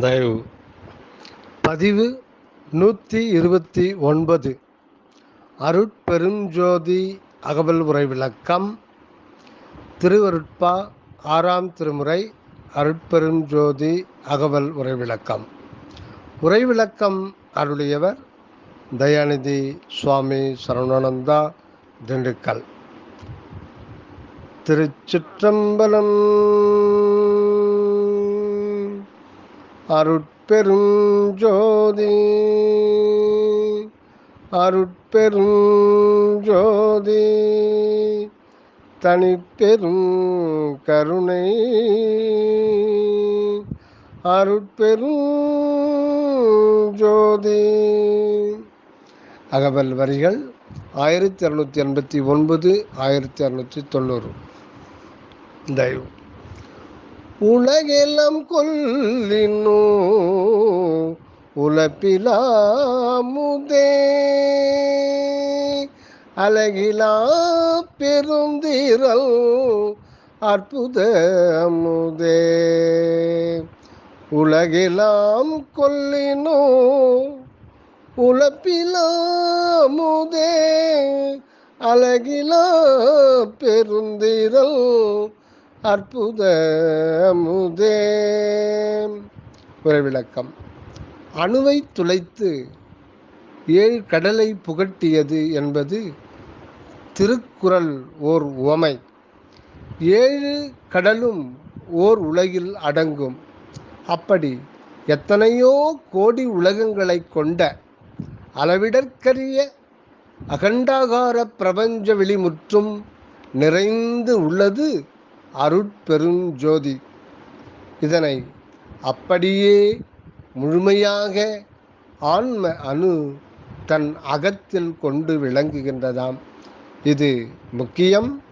தயவு. பதிவு நூற்றி இருபத்தி ஒன்பது. அருட்பெருஞ்சோதி அகவல் உரை விளக்கம். திருவருட்பா ஆறாம் திருமுறை அருட்பெருஞ்சோதி அகவல் உரை விளக்கம். உரை விளக்கம் அருளியவர் தயாநிதி சுவாமி சரவணானந்தா திண்டுக்கல். திருச்சிற்றம்பலம் அருட்பெரும் ஜோதி அருட்பெரும் ஜோதி தனிப்பெரும் கருணை. அருட்பெரும் ஜோதி அகவல் வரிகள் ஆயிரத்தி அறுநூற்றி எண்பத்தி ஒன்பது ஆயிரத்தி அறுநூற்றி தொண்ணூறு. தயவு உலகெல்லாம் கொல்லினோ உலப்பிலாமுதே அழகிலா பெருந்திரல் அற்புத அமுதே உலகெல்லாம் கொல்லினோ உலப்பிலாமுதே அழகிலா பெருந்திரல் அற்புத அமுதே உரை விளக்கம். அணுவை துளைத்து ஏழு கடலை புகட்டியது என்பது திருக்குறள் ஓர் உவமை. ஏழு கடலும் ஓர் உலகில் அடங்கும். அப்படி எத்தனையோ கோடி உலகங்களை கொண்ட அளவிடற்கரிய அகண்டாகார பிரபஞ்ச வெளிமுற்றும் நிறைந்து உள்ளது அருட்பெருஞ்சோதி. இதனை அப்படியே முழுமையாக ஆன்ம அணு தன் அகத்தில் கொண்டு விளங்குகின்றதாம். இது முக்கியம்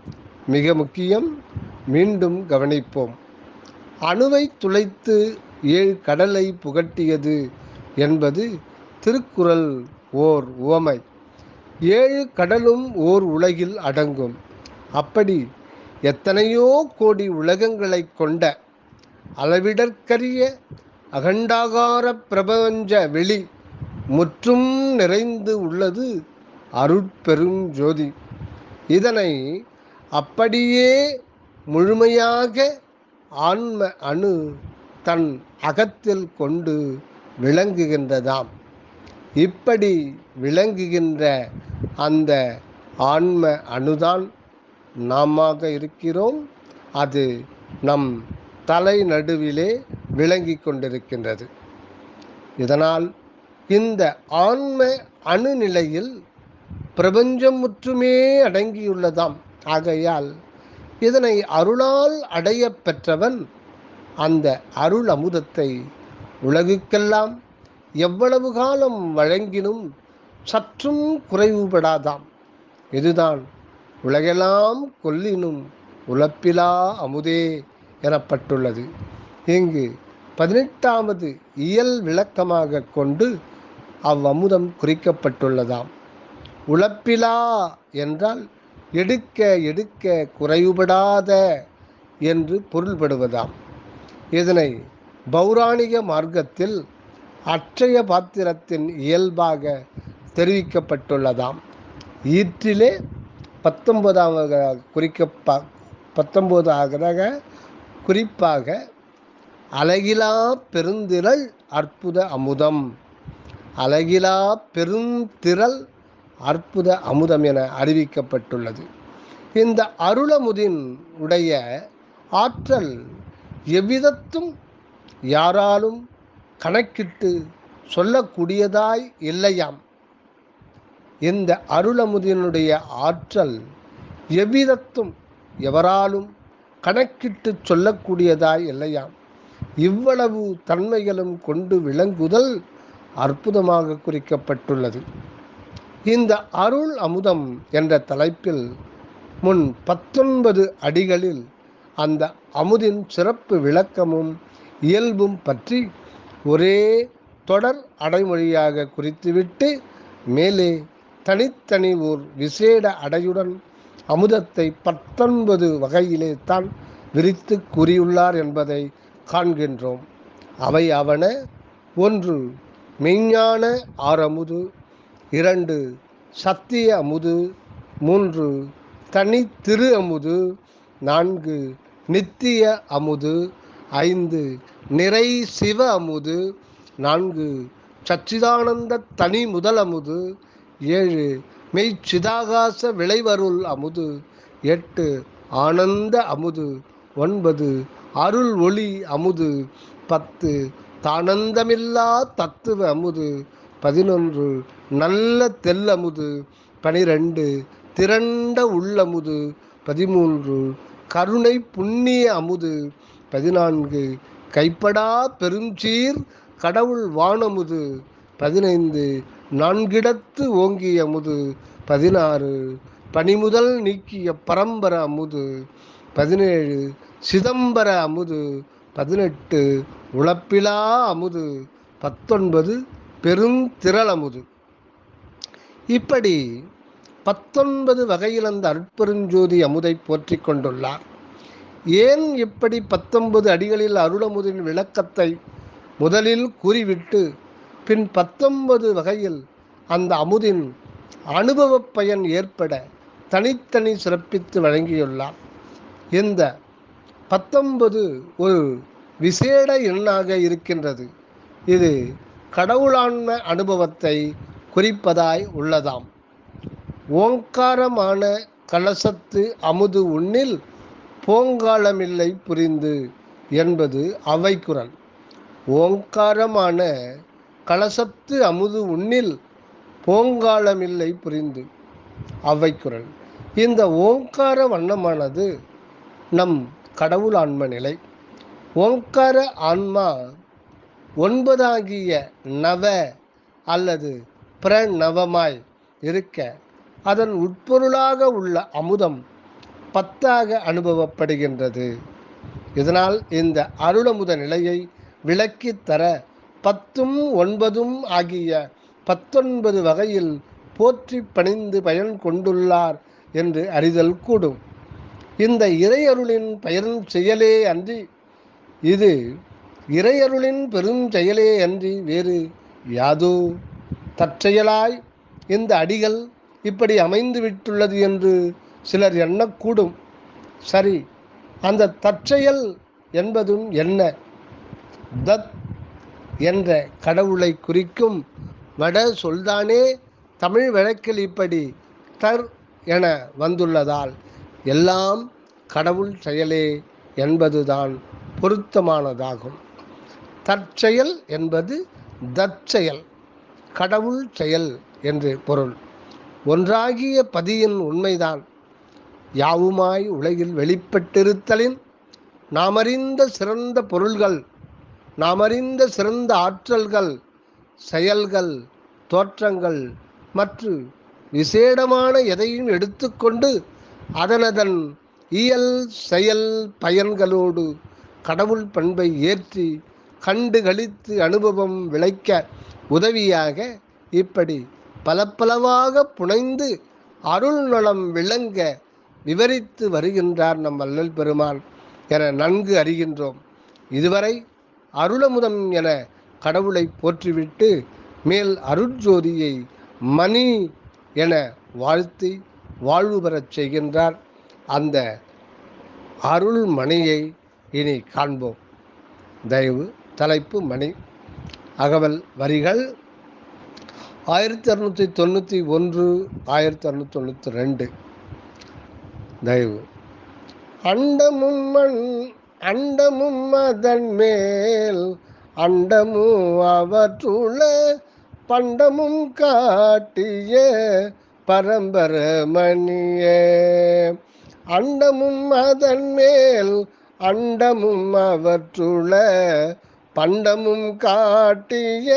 மிக முக்கியம். மீண்டும் கவனிப்போம். அணுவை துளைத்து ஏழு கடலை புகட்டியது என்பது திருக்குறள் ஓர் உவமை. ஏழு கடலும் ஓர் உலகில் அடங்கும். அப்படி எத்தனையோ கோடி உலகங்களை கொண்ட அளவிடற்கரிய அகண்டாகார பிரபஞ்ச வெளி முற்றும் நிறைந்து உள்ளது அருட்பெரும் ஜோதி. இதனை அப்படியே முழுமையாக ஆன்ம அணு தன் அகத்தில் கொண்டு விளங்குகின்றதாம். இப்படி விளங்குகின்ற அந்த ஆன்ம அணுதான் நாமாக இருக்கிறோம். அது நம் தலை நடுவிலே விளங்கி கொண்டிருக்கின்றது. இதனால் இந்த ஆன்ம அணுநிலையில் பிரபஞ்சம் முற்றுமே அடங்கியுள்ளதாம். ஆகையால் இதனை அருளால் அடைய பெற்றவன் அந்த அருள் அமுதத்தை உலகுக்கெல்லாம் எவ்வளவு காலம் வழங்கினும் சற்றும் குறைவுபடாதாம். இதுதான் உலகெல்லாம் கொல்லினும் உழப்பிலா அமுதே எனப்பட்டுள்ளது. இங்கு பதினெட்டாவது இயல் விளக்கமாக கொண்டு அவ்வமுதம் குறிக்கப்பட்டுள்ளதாம். உழப்பிலா என்றால் எடுக்க எடுக்க குறைவுபடாத என்று பொருள்படுவதாம். இதனை பௌராணிக மார்க்கத்தில் அற்றைய பாத்திரத்தின் இயல்பாக தெரிவிக்கப்பட்டுள்ளதாம். ஈற்றிலே பத்தொன்பதாவது குறிக்க பத்தொன்பதாக குறிப்பாக அழகிலா பெருந்திரள் அற்புத அமுதம். அழகிலா பெருந்திரள் அற்புத அமுதம் என அறிவிக்கப்பட்டுள்ளது. இந்த அருளமுதின் உடைய ஆற்றல் எவ்விதத்தும் யாராலும் கணக்கிட்டு சொல்லக்கூடியதாய் இல்லையாம். இந்த அருளமுதினுடைய ஆற்றல் எவ்விதத்தும் எவராலும் கணக்கிட்டு சொல்லக்கூடியதாய் இல்லையாம். இவ்வளவு தன்மைகளும் கொண்டு விளங்குதல் அற்புதமாக குறிக்கப்பட்டுள்ளது. இந்த அருள் அமுதம் என்ற தலைப்பில் முன் பத்தொன்பது அடிகளில் அந்த அமுதின் சிறப்பு விளக்கமும் இயல்பும் பற்றி ஒரே தொடர் அடைமொழியாக குறித்துவிட்டு மேலே தனித்தனி ஓர் விசேட அடையுடன் அமுதத்தை பத்தொன்பது வகையிலே தான் விரித்து கூறியுள்ளார் என்பதை காண்கின்றோம். அவை அவன ஒன்று மெய்ஞான ஆறமுது இரண்டு சத்திய அமுது மூன்று தனி திரு அமுது நான்கு நித்திய அமுது ஐந்து நிறை சிவ அமுது நான்கு சச்சிதானந்த தனி முதல் அமுது ஏழு. மெய் சிதாகாச விளைவருள் அமுது. எட்டு. ஆனந்த அமுது. ஒன்பது. அருள் ஒளி அமுது. பத்து. தானந்தமில்லா தத்துவ அமுது. பதினொன்று. நல்ல தெல்லமுது பனிரெண்டு. திரண்ட உள்ளமுது பதிமூன்று. கருணை புண்ணிய அமுது. பதினான்கு. கைப்படா பெருஞ்சீர் கடவுள் வானமுது. பதினைந்து. நான்கிடத்து ஓங்கிய அமுது பதினாறு பனிமுதல் நீக்கிய பரம்பர அமுது பதினேழு சிதம்பர அமுது பதினெட்டு உழப்பிலா அமுது பத்தொன்பது பெருந்திரளமுது இப்படி பத்தொன்பது வகையில் அந்த அருட்பெருஞ்சோதி அமுதை போற்றி கொண்டுள்ளார். ஏன் இப்படி பத்தொன்பது அடிகளில் அருளமுதின் விளக்கத்தை முதலில் கூறிவிட்டு பின் பத்தொன்பது வகையில் அந்த அமுதின் அனுபவ பயன் ஏற்பட தனித்தனி சிறப்பித்து வழங்கியுள்ளார். இந்த பத்தொன்பது ஒரு விசேட எண்ணாக இருக்கின்றது. இது கடவுளான்ம அனுபவத்தை குறிப்பதாய் உள்ளதாம். ஓங்காரமான கலசத்து அமுது உன்னில் போங்காலமில்லை புரிந்து என்பது அவைக்குரல் ஓங்காரமான கலசத்து அமுது உன்னில் போங்காலமில்லை புரிந்து. அவைக்குரல் இந்த ஓங்கார வண்ணமானது நம் கடவுள் ஆன்ம நிலை. ஓங்கார ஆன்மா ஒன்பதாகிய நவ அல்லது பிரணவமாய் இருக்க அதன் உட்பொருளாக உள்ள அமுதம் பத்தாக அனுபவப்படுகின்றது. இதனால் இந்த அருளமுத நிலையை விளக்கித் தர பத்தும் ஒன்பதும் ஆகிய பத்தொன்பது வகையில் போற்றி பணிந்து பயன் கொண்டுள்ளார் என்று அறிதல் கூடும். இந்த இறையருளின் பயன் செயலே அன்றி இது இறையருளின் பெரும் செயலே அன்றி வேறு யாதோ? தற்செயலாய் இந்த அடிகள் இப்படி அமைந்து விட்டுள்ளது என்று சிலர் எண்ணக்கூடும். சரி அந்த தற்செயல் என்பதும் என்ன? தத் என்ற கடவுளை குறிக்கும் வட சொல்தானே தமிழ் வழக்கில் இப்படி தர் என வந்துள்ளதால் எல்லாம் கடவுள் செயலே என்பதுதான் பொருத்தமானதாகும். தற்செயல் என்பது தற்செயல் கடவுள் செயல் என்று பொருள். ஒன்றாகிய பதியின் உண்மைதான். யாவுமாய் உலகில் வெளிப்பட்டிருத்தலின் நாமறிந்த சிறந்த பொருள்கள் நாம் அறிந்த சிறந்த ஆற்றல்கள் செயல்கள் தோற்றங்கள் மற்றும் விசேடமான எதையும் எடுத்துக்கொண்டு அதனதன் இயல் செயல் பயன்களோடு கடவுள் பண்பை ஏற்றி கண்டு கழித்து அனுபவம் விளைக்க உதவியாக இப்படி பல பலவாக புனைந்து அருள் நலம் விளங்க விவரித்து வருகின்றார் நம் அல்லல் பெருமான் என நன்கு அறிகின்றோம். இதுவரை அருளமுதம் என கடவுளை போற்றிவிட்டு மேல் அருட்ஜோதியை மணி என வாழ்த்தி வாழ்வு பெறச் செய்கின்றார். அந்த அருள் மணியை இனி காண்போம். தயவு தலைப்பு மணி. அகவல் வரிகள் ஆயிரத்தி அறுநூற்றி தொண்ணூற்றி ஒன்று ஆயிரத்தி அறுநூற்றி தொண்ணூற்றி ரெண்டு. தயவு. அண்டமும் மண் அண்டமும் அதன் மேல் அண்டமும் அவற்றுள்ள பண்டமும் காட்டிய பரம்பரமணியே அண்டமும் அதன் மேல் அண்டமும் அவற்றுள்ள பண்டமும் காட்டிய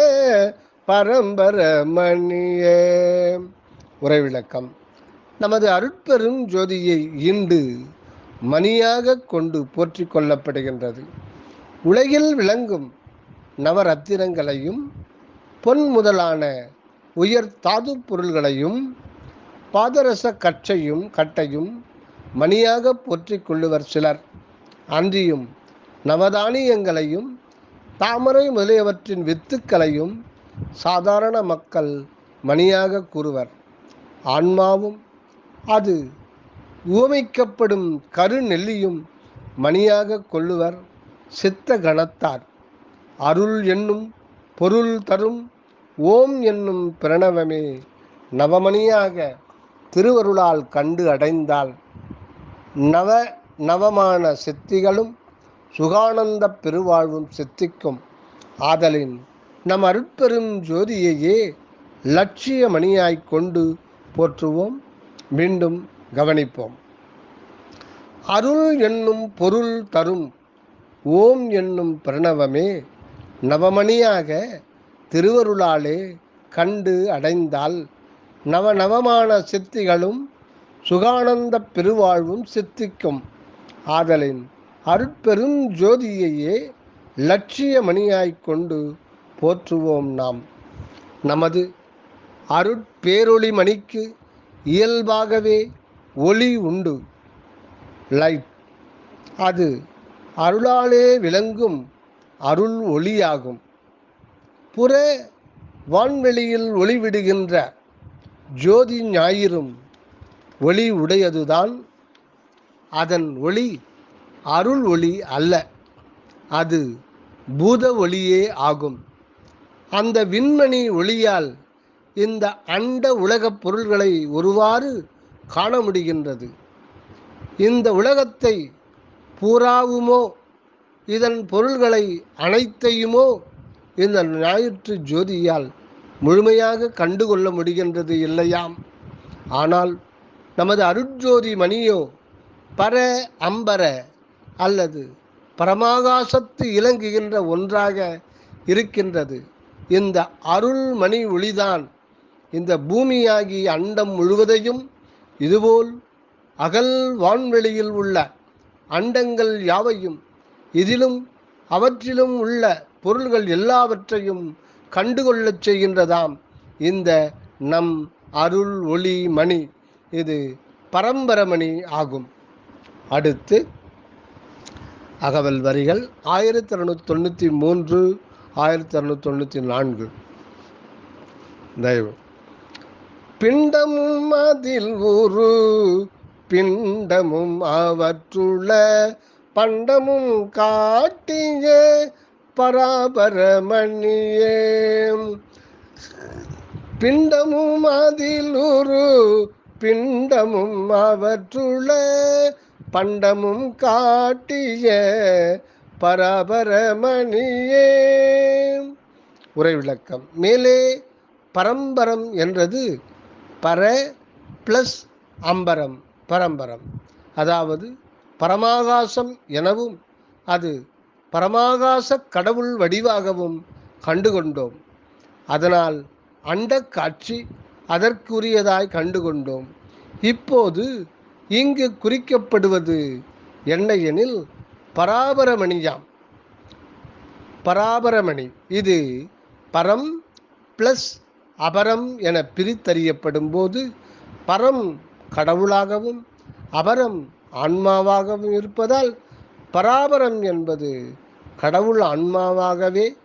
பரம்பரமணியே உரைவிளக்கம் நமது அருட்பெரும் ஜோதியை ஈண்டு மணியாக கொண்டு போற்றிக் கொள்ளப்படுகின்றது. உலகில் விளங்கும் நவரத்தினங்களையும் பொன் முதலான உயர் தாது பொருள்களையும் பாதரச கற்றையும் கட்டையும் மணியாக போற்றி கொள்ளுவர் சிலர். அன்றியும் நவதானியங்களையும் தாமரை முதலியவற்றின் வித்துக்களையும் சாதாரண மக்கள் மணியாக கூறுவர். ஆன்மாவும் அது உவமைக்கப்படும் கருநெல்லியும் மணியாக கொள்ளுவர் சித்த கணத்தார் அருள் என்னும் பொருள் தரும் ஓம் என்னும் பிரணவமே நவமணியாக திருவருளால் கண்டு அடைந்தால் நவ நவமான சித்திகளும் சுகானந்த பெருவாழ்வும் சித்திக்கும் ஆதலின் நம் அருட்பெரும் ஜோதியையே லட்சிய மணியாய்க் கொண்டு போற்றுவோம். மீண்டும் கவனிப்போம். அருள் என்னும் பொருள் தரும் ஓம் என்னும் பிரணவமே நவமணியாக திருவருளாலே கண்டு அடைந்தால் நவநவமான சித்திகளும் சுகானந்த பெருவாழ்வும் சித்திக்கும். ஆதலின் அருட்பெரும் ஜோதியையே லட்சிய மணியாய்க் கொண்டு போற்றுவோம் நாம். நமது அருட்பேரொளி மணிக்கு இயல்பாகவே ஒளி உண்டு. லைட். அது அருளாலே விளங்கும் அருள் ஒளியாகும். புற வான்வெளியில் ஒளிவிடுகின்ற ஜோதி ஞாயிறும் ஒளி உடையதுதான். அதன் ஒளி அருள் ஒளி அல்ல. அது பூத ஒளியே ஆகும். அந்த விண்மணி ஒளியால் இந்த அண்ட உலகப் பொருள்களை ஒருவாறு காண முடிகின்றது. இந்த உலகத்தை பூராவுமோ இதன் பொருள்களை அனைத்தையுமோ இந்த ஞாயிற்று ஜோதியால் முழுமையாக கண்டுகொள்ள முடிகின்றது இல்லையாம். ஆனால் நமது அருட்ஜோதி மணியோ பர அம்பர அல்லது பரமாகாசத்து இலங்குகின்ற ஒன்றாக இருக்கின்றது. இந்த அருள் மணி ஒளிதான் இந்த பூமியாகி அண்டம் முழுவதையும் இதுபோல் அகல் வான்வெளியில் உள்ள அண்டங்கள் யாவையும் இதிலும் அவற்றிலும் உள்ள பொருள்கள் எல்லாவற்றையும் கண்டுகொள்ளச் செய்கின்றதாம். இந்த நம் அருள் ஒளி மணி இது பரம்பரமணி ஆகும். அடுத்து அகவல் வரிகள் ஆயிரத்தி அறுநூத்தி தொண்ணூற்றி மூன்று ஆயிரத்தி அறுநூத்தி தொண்ணூற்றி நான்கு. தயவு. பிண்டமும் அதில் ஒரு பிண்டமும் அவற்றுள்ள பண்டமும் காட்டிய பராபரமணியே. பிண்டமும் அதில் ஒரு பிண்டமும் அவற்றுள்ள பண்டமும் காட்டிய பரபரமணியே. உரை விளக்கம். மேலே பரம்பரம் என்றது பர ப்ளஸ் அம்பரம் பரம்பரம். அதாவது பரமாகாசம் எனவும் அது பரமாகாச கடவுள் வடிவாகவும் கண்டுகொண்டோம். அதனால் அண்ட காட்சி அதற்குரியதாய் கண்டுகொண்டோம். இப்போது இங்கு குறிக்கப்படுவது என்ன எனில் பராபரமணியாம். பராபரமணி இது பரம் ப்ளஸ் அபரம் என பிரித்தறியப்படும் போது பரம் கடவுளாகவும் அபரம் ஆன்மாவாகவும் இருப்பதால் பராபரம் என்பது கடவுள் ஆன்மாவாகவே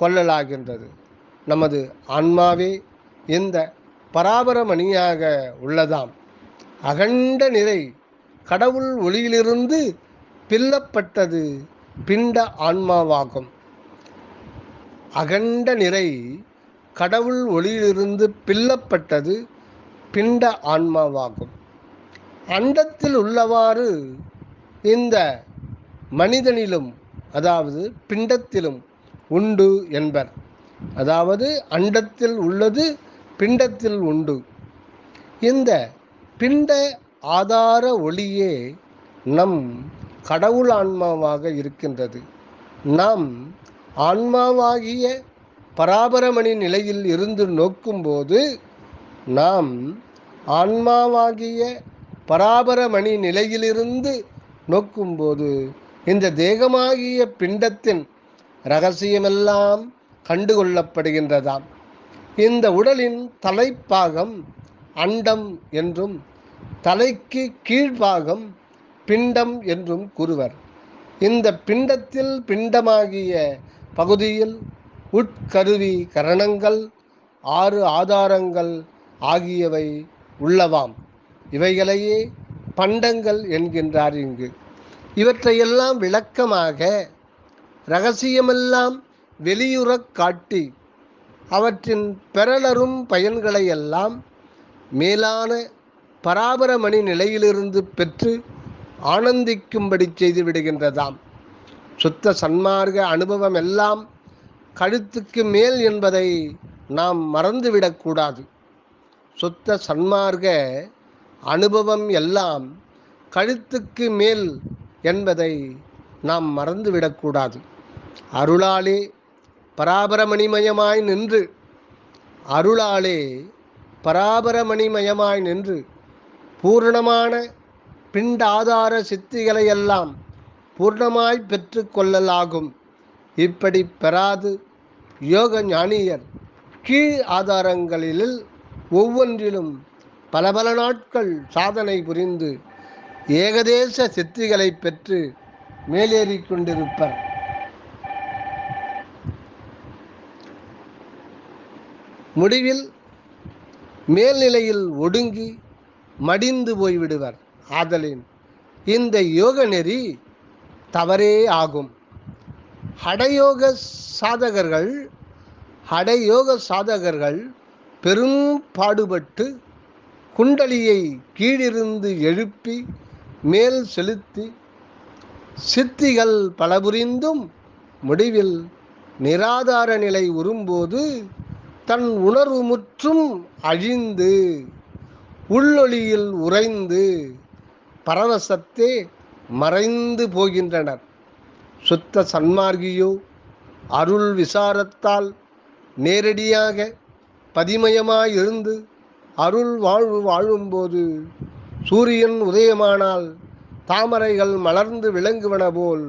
கொள்ளலாகின்றது. நமது ஆன்மாவே இந்த பராபரமணியாக உள்ளதாம். அகண்ட நிறை கடவுள் ஒளியிலிருந்து பில்லப்பட்டது பிண்ட ஆன்மாவாகும். அகண்ட நிறை கடவுள் ஒளியிலிருந்து பில்லப்பட்டது பிண்ட ஆன்மாவாகும். அண்டத்தில் உள்ளவாறு இந்த மனிதனிலும் அதாவது பிண்டத்திலும் உண்டு என்பர். அதாவது அண்டத்தில் உள்ளது பிண்டத்தில் உண்டு. இந்த பிண்ட ஆதார ஒளியே நம் கடவுள் ஆன்மாவாக இருக்கின்றது. நாம் ஆன்மாவாகிய பராபரமணி நிலையில் இருந்து நோக்கும்போது நாம் ஆன்மாவாகிய பராபரமணி நிலையிலிருந்து நோக்கும்போது இந்த தேகமாகிய பிண்டத்தின் ரகசியமெல்லாம் கண்டுகொள்ளப்படுகின்றதாம். இந்த உடலின் தலைப்பாகம் அண்டம் என்றும் தலைக்கு கீழ்ப்பாகம் பிண்டம் என்றும் கூறுவர். இந்த பிண்டத்தில் பிண்டமாகிய பகுதியில் உட்கருவி கரணங்கள் ஆறு ஆதாரங்கள் ஆகியவை உள்ளவாம். இவைகளையே பண்டங்கள் என்கின்றார் இங்கு. இவற்றையெல்லாம் விளக்கமாக ரகசியமெல்லாம் வெளியுறக் காட்டி அவற்றின் பெறலரும் பயன்களையெல்லாம் மேலான பராபரமணி நிலையிலிருந்து பெற்று ஆனந்திக்கும்படி செய்து விடுகின்றதாம் சுத்த சன்மார்க்க அனுபவம் எல்லாம் கழுத்துக்கு மேல் என்பதை நாம் மறந்துவிடக்கூடாது சுத்த சன்மார்க்க அனுபவம் எல்லாம் கழுத்துக்கு மேல் என்பதை நாம் மறந்துவிடக்கூடாது அருளாலே பராபரமணிமயமாய் நின்று அருளாலே பராபரமணிமயமாய் நின்று பூரணமான பிண்டாதார சித்திகளையெல்லாம் பூர்ணமாய் பெற்று கொள்ளலாகும். இப்படி பெறாது. யோக ஞானியர் கீழ் ஆதாரங்களில் ஒவ்வொன்றிலும் பல பல நாட்கள் சாதனை புரிந்து ஏகதேச சித்திகளை பெற்று மேலேறி கொண்டிருப்பர். முடிவில் மேல்நிலையில் ஒடுங்கி மடிந்து போய்விடுவர். ஆதலின் இந்த யோக நெறி தவறே ஆகும். ஹடயோக சாதகர்கள் ஹடயோக சாதகர்கள் பெரும் பாடுபட்டு குண்டலியை கீழிருந்து எழுப்பி மேல் செலுத்தி சித்திகள் பல புரிந்தும் முடிவில் நிராதார நிலை உறும்போது தன் உணர்வு முற்றும் அழிந்து உள்ளொளியில் உறைந்து பரவசத்தே மறைந்து போகின்றனர். சுத்த சன்மார்கியோ அருள் விசாரத்தால் நேரடியாக பதிமயமாயிருந்து அருள் வாழ்வு வாழும்போது சூரியன் உதயமானால் தாமரைகள் மலர்ந்து விளங்குவன போல்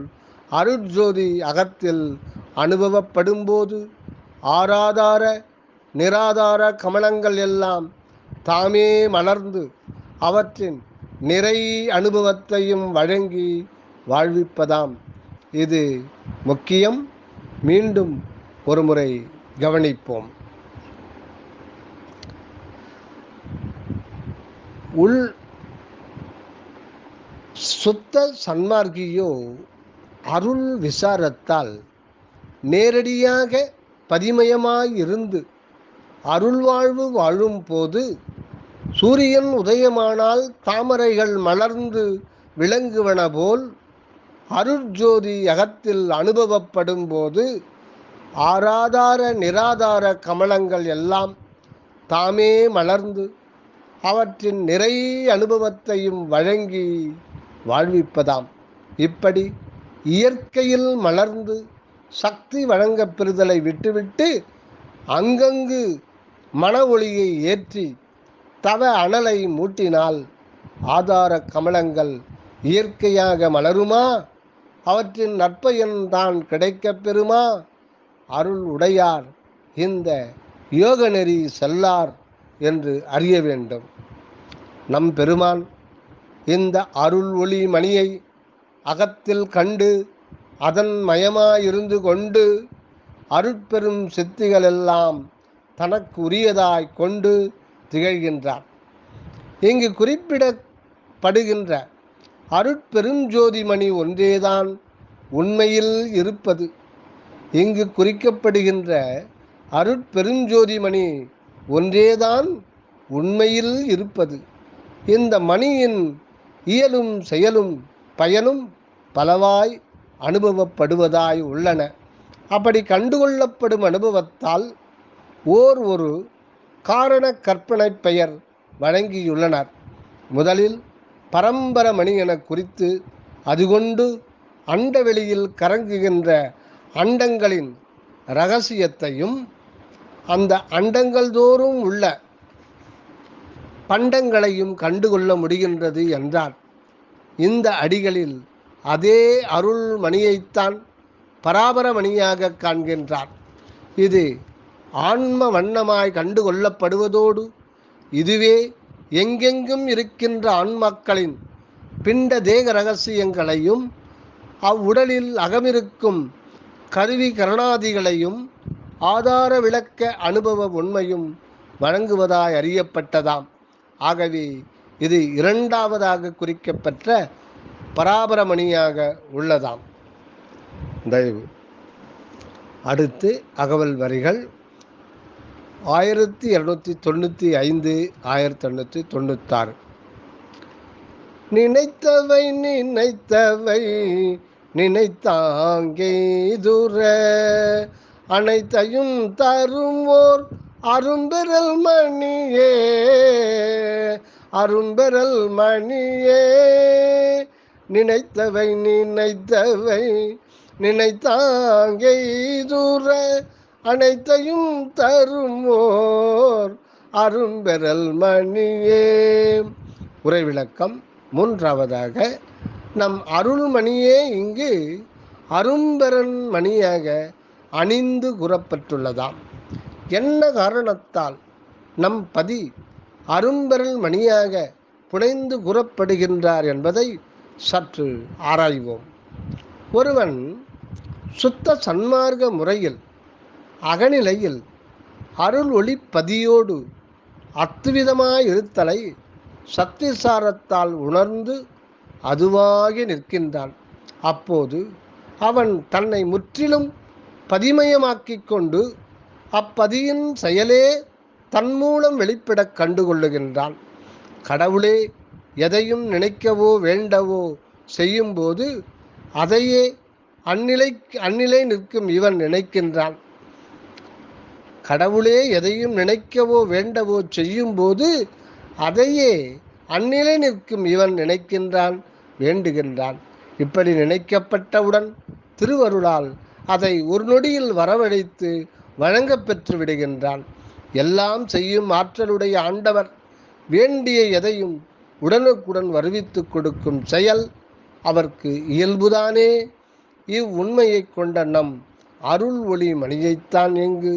அருட்ஜோதி அகத்தில் அனுபவப்படும்போது ஆராதார நிராதார கமலங்கள் எல்லாம் தாமே மலர்ந்து அவற்றின் நிறை அனுபவத்தையும் வழங்கி வாழ்விப்பதாம். இது முக்கியம். மீண்டும் ஒருமுறை கவனிப்போம். உள் சுத்த சன்மார்க்கியோ அருள் விசாரத்தால் நேரடியாக பதிமயமாயிருந்து அருள்வாழ்வு வாழும் போது சூரியன் உதயமானால் தாமரைகள் மலர்ந்து விளங்குவன போல் அருட்ஜோதி அகத்தில் அனுபவப்படும் போது ஆராதார நிராதார கமலங்கள் எல்லாம் தாமே மலர்ந்து அவற்றின் நிறை அனுபவத்தையும் வழங்கி வாழ்விப்பதாம். இப்படி இயற்கையில் மலர்ந்து சக்தி வழங்கப் பெறுதலை விட்டுவிட்டு அங்கங்கு மன ஒளியை ஏற்றி தவ அனலை மூட்டினால் ஆதார கமலங்கள் இயற்கையாக மலருமா? அவற்றின் நற்பயன் தான் கிடைக்கப் பெறுமா? அருள் உடையார் இந்த யோக நெறி செல்லார் என்று அறிய வேண்டும். நம் பெருமான் இந்த அருள் ஒளி மணியை அகத்தில் கண்டு அதன் மயமாயிருந்து கொண்டு அருட்பெரும் சித்திகளெல்லாம் தனக்கு உரியதாய் கொண்டு திகழ்கின்றார். இங்கு குறிப்பிடப்படுகின்ற அருட்பெருஞ்சோதிமணி ஒன்றேதான் உண்மையில் இருப்பது. இங்கு குறிக்கப்படுகின்ற அருட்பெருஞ்சோதிமணி ஒன்றேதான் உண்மையில் இருப்பது. இந்த மணியின் இயலும் செயலும் பயனும் பலவாய் அனுபவப்படுவதாய் உள்ளன. அப்படி கண்டுகொள்ளப்படும் அனுபவத்தால் ஓர் ஒரு காரண கற்பனை பெயர் வழங்கியுள்ளனர். முதலில் பரம்பர மணி என குறித்து அதுகொண்டு அண்டவெளியில் கறங்குகின்ற அண்டங்களின் ரகசியத்தையும் அந்த அண்டங்கள் தோறும் உள்ள பண்டங்களையும் கண்டுகொள்ள முடிகின்றது என்றார். இந்த அடிகளில் அதே அருள் மணியைத்தான் பராபரமணியாக காண்கின்றார். இது ஆன்ம வண்ணமாய் கண்டுகொள்ளப்படுவதோடு இதுவே எங்கெங்கும் இருக்கின்ற ஆண்மக்களின் பிண்ட தேக ரகசியங்களையும் அவ்வுடலில் அகமிருக்கும் கருவி கரணாதிகளையும் ஆதார விளக்க அனுபவ உண்மையும் வழங்குவதாய் அறியப்பட்டதாம். ஆகவே இது இரண்டாவதாக குறிக்கப்பெற்ற பராபரமணியாக உள்ளதாம். தயவு. அடுத்து அகவல் வரிகள் ஆயிரத்தி இரநூத்தி தொண்ணூற்றி ஐந்து ஆயிரத்தி எண்ணூற்றி தொண்ணூத்தாறு. நினைத்தவை நினைத்தவை நினைத்தாங்கே துர அனைத்தையும் தருவோர் அரும்பெறல் மணியே அரும்பெறல் மணியே. நினைத்தவை நினைத்தவை நினைத்தாங்கே துர அனைத்தையும் தருமோர் அரும்பெறல் மணியே. உரை விளக்கம் மூன்றாவதாக நம் அருள்மணியே இங்கு அரும்பெறன் மணியாக அணிந்து கூறப்பட்டுள்ளதாம். என்ன காரணத்தால் நம் பதி அரும்பெறல் மணியாக புனைந்து கூறப்படுகின்றார் என்பதை சற்று ஆராய்வோம். ஒருவன் சுத்த சன்மார்க்க முறையில் அகநிலையில் அருள் ஒளி பதியோடு அத்துவிதமாயிருத்தலை சத்திசாரத்தால் உணர்ந்து அதுவாகி நிற்கின்றான் அப்போது அவன் தன்னை முற்றிலும் பதிமயமாக்கிக் கொண்டு அப்பதியின் செயலே தன் மூலம் வெளிப்படக் கண்டுகொள்ளுகின்றான். கடவுளே எதையும் நினைக்கவோ வேண்டவோ செய்யும்போது அதையே அந்நிலை அந்நிலை நிற்கும் இவன் நினைக்கின்றான். கடவுளே எதையும் நினைக்கவோ வேண்டவோ செய்யும்போது அதையே அந்நிலை நிற்கும் இவன் நினைக்கின்றான் வேண்டுகின்றான். இப்படி நினைக்கப்பட்டவுடன் திருவருளால் அதை ஒரு நொடியில் வரவழைத்து வழங்க பெற்று விடுகின்றான். எல்லாம் செய்யும் ஆற்றலுடைய ஆண்டவர் வேண்டிய எதையும் உடனுக்குடன் வருவித்து கொடுக்கும் செயல் அவர்க்கு இயல்புதானே. இவ்வுண்மையை கொண்ட நம் அருள் ஒளி மணியைத்தான் எங்கு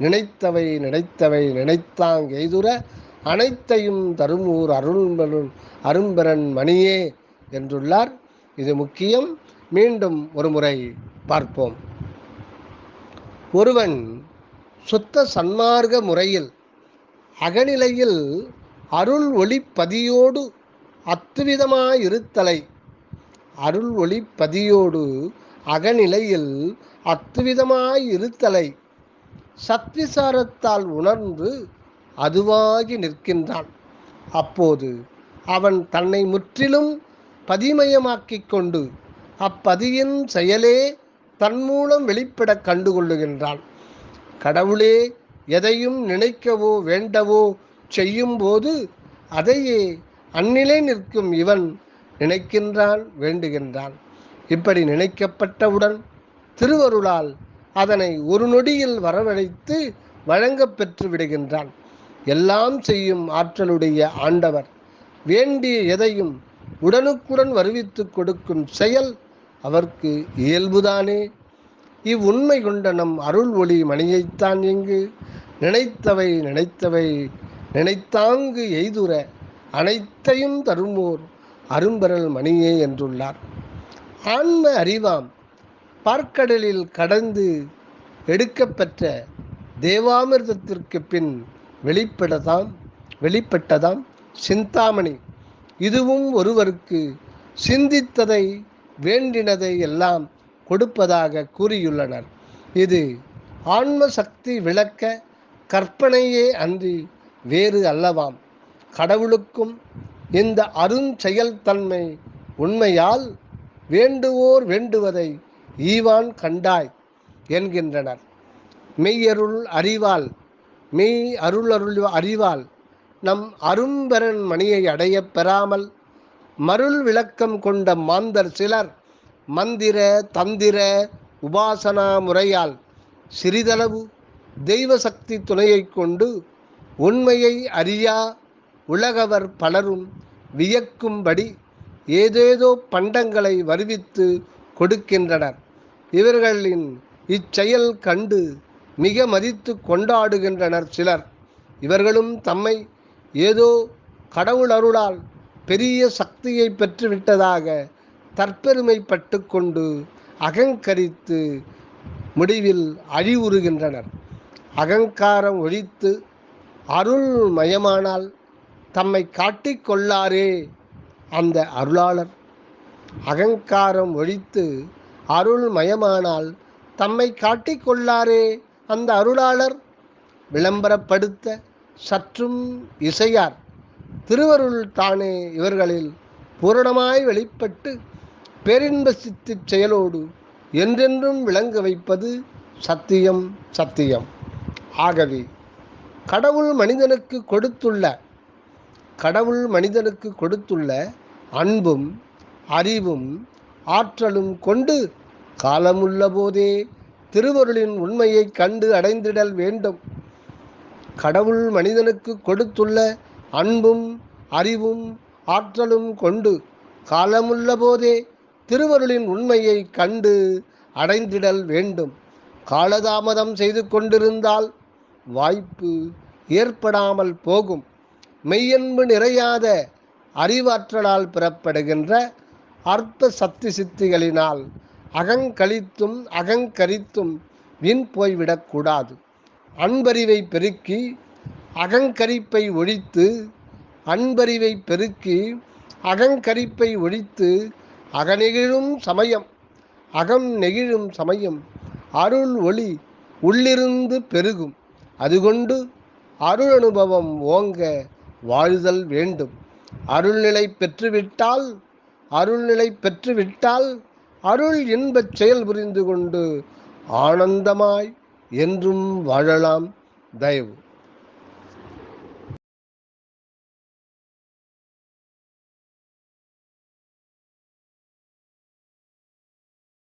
நினைத்தவை நினைத்தவை நினைத்தாங் எய்துர அனைத்தையும் தருமூர் அருள்பெருள் அரும்பெறன் மணியே என்றுள்ளார். இது முக்கியம். மீண்டும் ஒரு முறை பார்ப்போம். ஒருவன் சுத்த சன்மார்க்க முறையில் அகநிலையில் அருள் ஒளி பதியோடு அத்துவிதமாயிருத்தலை அருள் ஒளி பதியோடு அகநிலையில் அத்துவிதமாயிருத்தலை சத்விசாரத்தால் உணர்ந்து அதுவாகி நிற்கின்றான். அப்போது அவன் தன்னை முற்றிலும் பதிமயமாக்கிக் கொண்டு அப்பதியின் செயலே தன் மூலம் வெளிப்பட கண்டுகொள்ளுகின்றான். கடவுளே எதையும் நினைக்கவோ வேண்டவோ செய்யும்போது அதையே அந்நிலை நிற்கும் இவன் நினைக்கின்றான் வேண்டுகின்றான். இப்படி நினைக்கப்பட்டவுடன் திருவருளால் அதனை ஒரு நொடியில் வரவழைத்து வழங்க பெற்று விடுகின்றான். எல்லாம் செய்யும் ஆற்றலுடைய ஆண்டவர். வேண்டிய எதையும் உடனுக்குடன் வருவித்து கொடுக்கும் செயல் அவர்க்கு இயல்புதானே. இவ்வுண்மை கொண்ட நம் அருள் ஒளி மணியைத்தான் எங்கு நினைத்தவை நினைத்தவை நினைத்தாங்கு எய்துர அனைத்தையும் தருமோர் அரும்பரல் மணியே என்றுள்ளார். ஆன்ம அறிவாம் பார்க்கடலில் கடந்து எடுக்கப்பெற்ற தேவாமிர்தத்திற்கு பின் வெளிப்படதாம் வெளிப்பட்டதாம் சிந்தாமணி. இதுவும் ஒருவருக்கு சிந்தித்ததை வேண்டினதை எல்லாம் கொடுப்பதாக கூறியுள்ளனர். இது ஆன்ம சக்தி விளக்க கற்பனையே அன்றி வேறு அல்லவாம். கடவுளுக்கும் இந்த அருஞ்செயல்தன்மை உண்மையால் வேண்டுவோர் வேண்டுவதை ஈவான் கண்டாய் என்கின்றனர். மெய்யருள் அறிவால் மெய் அருள் அருள் அறிவால் நம் அரும்பெறன் மணியை அடையப் பெறாமல் மருள் விளக்கம் கொண்ட மாந்தர் சிலர் மந்திர தந்திர உபாசனா முறையால் சிறிதளவு தெய்வ சக்தி துணையைக் கொண்டு உண்மையை அறியா உலகவர் பலரும் வியக்கும்படி ஏதேதோ பண்டங்களை வருவித்து கொடுக்கின்றனர். இவர்களின் இச்செயல் கண்டு மிக மதித்து கொண்டாடுகின்றனர் சிலர். இவர்களும் தம்மை ஏதோ கடவுள் அருளால் பெரிய சக்தியை பெற்றுவிட்டதாக தற்பெருமைப்பட்டு கொண்டு அகங்கரித்து முடிவில் அழிவுறுகின்றனர். அகங்காரம் ஒழித்து அருள் மயமானால் தம்மை காட்டிக்கொள்ளாரே அந்த அருளாளர். அகங்காரம் ஒழித்து அருள் மயமானால் தம்மை காட்டிக்கொள்ளாரே அந்த அருளாளர். விளம்பரப்படுத்த சற்றும் இசையார். திருவருள் தானே இவர்களில் பூரணமாய் வெளிப்பட்டு பேரின்ப சித்திச் செயலோடு என்றென்றும் விளங்க வைப்பது சத்தியம் சத்தியம். ஆகவே கடவுள் மனிதனுக்கு கொடுத்துள்ள கடவுள் மனிதனுக்கு கொடுத்துள்ள அன்பும் அறிவும் ஆற்றலும் கொண்டு காலமுள்ள போதே திருவருளின் உண்மையை கண்டு அடைந்திடல் வேண்டும். கடவுள் மனிதனுக்கு கொடுத்துள்ள அன்பும் அறிவும் ஆற்றலும் கொண்டு காலமுள்ள போதே திருவருளின் உண்மையை கண்டு அடைந்திடல் வேண்டும். காலதாமதம் செய்து கொண்டிருந்தால் வாய்ப்பு ஏற்படாமல் போகும். மெய்யன்பு நிறையாத அறிவாற்றலால் பெறப்படுகின்ற அற்ப சக்தி சித்திகளினால் அகங்கழித்தும் அகங்கரித்தும் வீண் போய்விடக்கூடாது அன்பறிவை பெருக்கி அகங்கரிப்பை ஒழித்து அன்பறிவை பெருக்கி அகங்கரிப்பை ஒழித்து அகநெகிழும் சமயம் அகம் நெகிழும் சமயம் அருள் ஒளி உள்ளிருந்து பெருகும். அதுகொண்டு அருள் அனுபவம் ஓங்க வாழ்தல் வேண்டும். அருள்நிலை பெற்றுவிட்டால் அருள்நிலை பெற்றுவிட்டால் அருள் இன்பச் செயல் புரிந்து கொண்டு ஆனந்தமாய் என்றும் வாழலாம் தயவு.